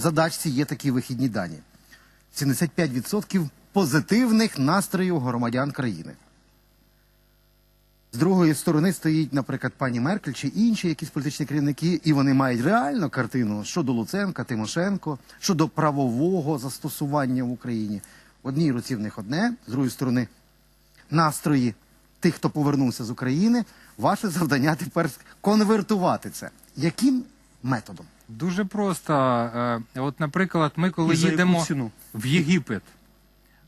задачці є такі вихідні дані: 75% позитивних настроїв громадян країни. З другої сторони стоїть, наприклад, пані Меркель чи інші якісь політичні керівники, і вони мають реальну картину щодо Луценка, Тимошенко, щодо правового застосування в Україні. Одній руці в них одне, з другої сторони, настрої тих, хто повернувся з України. Ваше завдання тепер конвертувати це. Яким методом? Дуже просто. Е, От, наприклад, ми коли І за яку їдемо ціну? в Єгипет,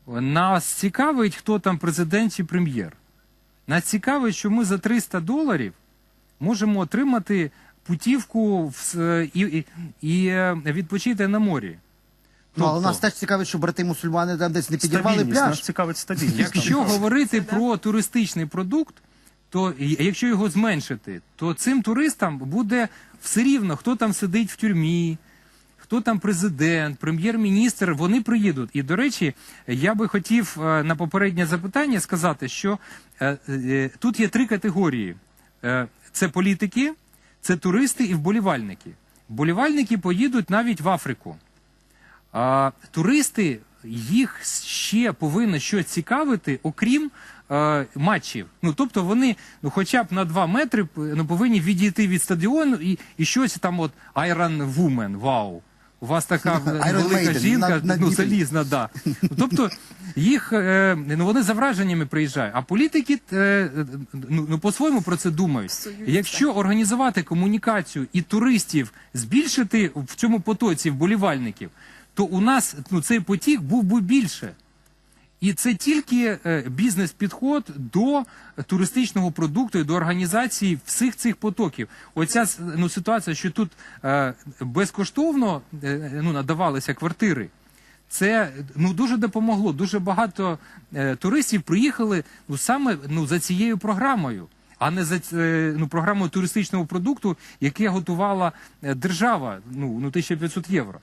нас цікавить, хто там президент чи прем'єр. Нас цікавить, що ми за 300 доларів можемо отримати путівку в, с- і, і, і е, відпочити на морі. Ну, але Тобто- нас теж цікавить, що брати мусульмани там десь не підірвали Стабільність, нас цікавить стабільність. Якщо говорити про туристичний продукт, то якщо його зменшити, то цим туристам буде все рівно, хто там сидить в тюрмі, хто там президент, прем'єр-міністр, вони приїдуть. І до речі, я би хотів е, на попереднє запитання сказати, що е, е, тут є три категорії: це політики, це туристи і вболівальники. Вболівальники поїдуть навіть в Африку. А, туристи їх ще повинно щось цікавити, окрім е, матчів. Ну тобто вони, ну хоча б на два метри ну, повинні відійти від стадіону і, і щось там, от Iron Woman, вау. У вас така Iron велика Maiden, жінка, на- на ну залізна, да. Ну, Тобто їх е, ну вони за враженнями приїжджають. А політики е, ну, ну по-своєму про це думають. Якщо організувати комунікацію і туристів збільшити в цьому потоці вболівальників, то у нас ну цей потік був би більше. І це тільки е, бізнес-підход до туристичного продукту і до організації всіх цих потоків. Оця ну, ситуація, що тут е, безкоштовно е, ну, надавалися квартири. Це ну дуже допомогло. Дуже багато туристів приїхали ну саме ну за цією програмою, а не за е, ну програмою туристичного продукту, яке готувала держава. Ну ну 1500 євро.